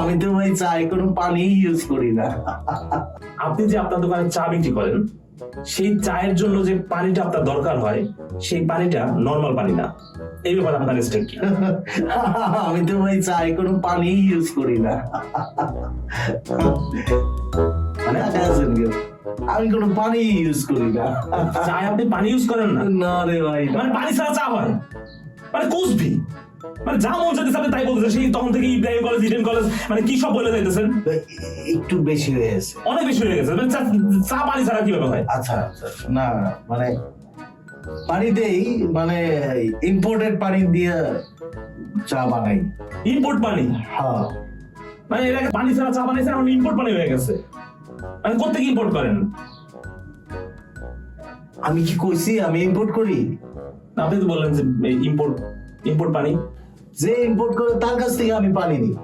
আমি তো ভাই চাই কোনো পানি ইউজ করি না। আপনি যে আপনার দোকানে চা বিক্রি করেন সেই চায়ের জন্য যে পানিটা আপনার দরকার হয় সেই পানিটা নর্মাল পানি না। এই ব্যাপারে আপনার স্টেপ কি? আমি তো ভাই চাই কোনো পানি ইউজ করি না। মানে আছেন কেউ? আমি কোনো পানি ইউজ করি না। চায় আপনি পানি ইউজ করেন না? না রে ভাই। মানে পানি ছাড়া চা হয়? মানে কুসবি? মানে যা মন চাইতেছে আপনি তাই বলতেছেন। সেই তখন থেকে ইব্রাহিম কলেজ ইডেন কলেজ মানে কি সব বলে যাইতেছেন? একটু বেশি হয়ে গেছে। অনেক বেশি হয়ে গেছে। মানে চা- পানি ছাড়া কীভাবে হয়? আচ্ছা আচ্ছা। না মানে মানে ইম্পোর্টেড পানি দিয়ে চা বানাই। ইম্পোর্ট পানি? হ্যাঁ। মানে এর আগে পানি ছাড়া চা বানিয়েছেন এখন ইম্পোর্ট পানি হয়ে গেছে। মানে কোথেকে ইম্পোর্ট করেন? আমি কি কইছি আমি ইম্পোর্ট করি? আপনি তো বললেন যে ইম্পোর্ট ইম্পোর্ট পানি? যে ইম্পোর্ট করে তার কাছ থেকে আমি পানি নিই।